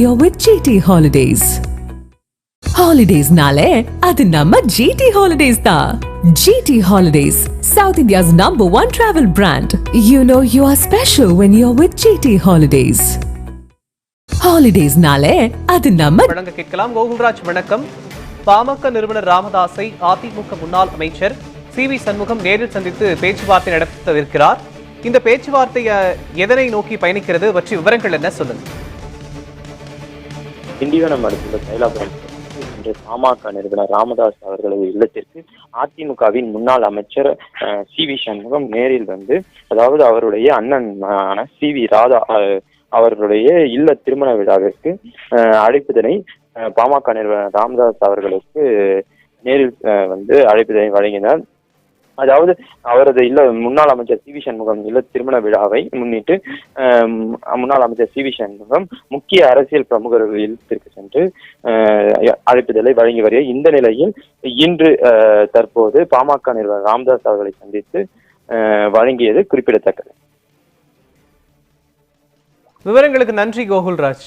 You're with GT Holidays. Holidays-நாலே அது நம்ம ஜிடி ஹாலிடேஸ் தான். GT holidays south India's number one travel brand you know you are special when you are with GT holidays ஹாலிடேஸ்னாலே அது நம்ம வழங்க கேட்கலாம். கோகுல்ராஜ் வணக்கம். பாமக நிறுவனர் ராமதாஸை அதிமுக முன்னாள் அமைச்சர் சி வி சண்முகம் நேரில் சந்தித்து பேச்சுவார்த்தை நடத்தவிருக்கிறார். இந்த பேச்சுவார்த்தை எதனை நோக்கி பயணிக்கிறது பற்றி விவரங்கள் என்ன சொல்லுங்கள். திண்டிவனம் அடுத்துள்ள தைலாபுரம் இன்று பாமக நிறுவனர் ராமதாஸ் அவர்களது இல்லத்திற்கு அதிமுகவின் முன்னாள் அமைச்சர் சி வி சண்முகம் நேரில் வந்து அதாவது அவருடைய அண்ணன் ஆன சி வி ராதா அவர்களுடைய இல்ல திருமண விழாவிற்கு அழைப்பதனை பாமக நிறுவனர் ராமதாஸ் அவர்களுக்கு நேரில் வந்து அழைப்பிதழை வழங்கினார். அதாவது அவரது இல்ல முன்னாள் அமைச்சர் சி வி சண்முகம் இல்ல திருமண விழாவை முன்னிட்டு முன்னாள் அமைச்சர் சி வி சண்முகம் முக்கிய அரசியல் பிரமுகர்கள் இல்லத்திற்கு சென்று அஹ், வழங்கி வருகிறார். இந்த நிலையில் இன்று அஹ், தற்போது பாமக நிறுவனர் ராம்தாஸ் அவர்களை சந்தித்து வழங்கியது குறிப்பிடத்தக்கது. விவரங்களுக்கு நன்றி கோகுல்ராஜ்.